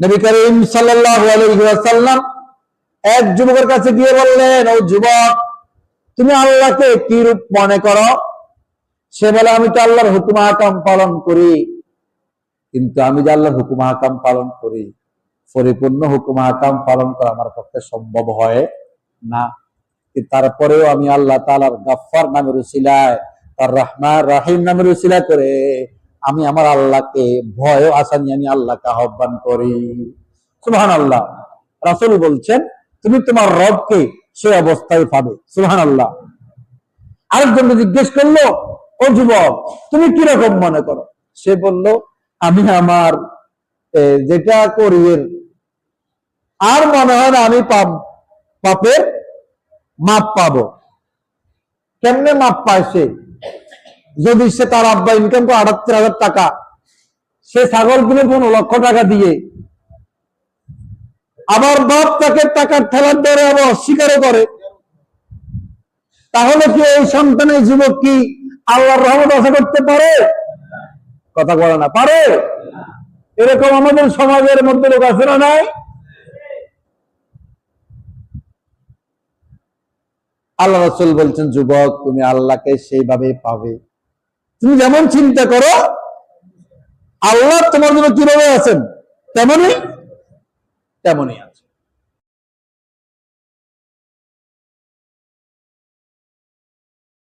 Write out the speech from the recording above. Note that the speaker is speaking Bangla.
নবী করিম আলাইহি এক যুবকের কাছে গিয়ে বললেন, ও যুবক, তুমি আল্লাহকে কি রূপ মনে করো? সে বলে, আমি তো আল্লাহর হুকুম হাকাম পালন করি। কিন্তু আমি যে আল্লাহর হুকুম হাকাম পালন করি, পরিপূর্ণ হুকুম হাকাম পালন করা আমার পক্ষে সম্ভব হয় না। তারপরেও আমি আল্লাহ তাআলার গাফফার নামের উসিলায়, তার রহমান রাহিম নামের উসিলা করে আমি আমার আল্লাহকে ভয় নিয়ে আমি আল্লাহকে আহ্বান করি। সুবহান আল্লাহ রাসূল বলছেন, তুমি তোমার রবকে সে অবস্থায় পাবে। সুবহান আল্লাহ আরেকজন জিজ্ঞেস করল, ও যুবক, তুমি কীরকম মনে করো? সে বলল, আমি আমার যেটা করি আর মনে হয় না আমি পাপ, পাপের মাপ পাবো। কেমনে মাপ পায় সে? যদি সে তার আব্বা ইনকাম করে আটাত্তর হাজার টাকা, সে ছাগল কিনে পনেরো লক্ষ টাকা দিয়ে আবার বাপ তাকে টাকার ঠেলার দরে আবার অস্বীকারও করে, তাহলে কি এই সন্তানের যুবক কি আল্লাহর রহমত আশা করতে পারে? কথা বলে না, পারে। এরকম আমাদের সমাজের মধ্যে লোক আছে না নাই? আল্লাহ রসুল বলছেন, যুবক, তুমি আল্লাহকে সেইভাবে পাবে। তুমি যেমন চিন্তা করো আল্লাহ তোমার জন্য কীভাবে আছেন তেমনই তেমনই আছে।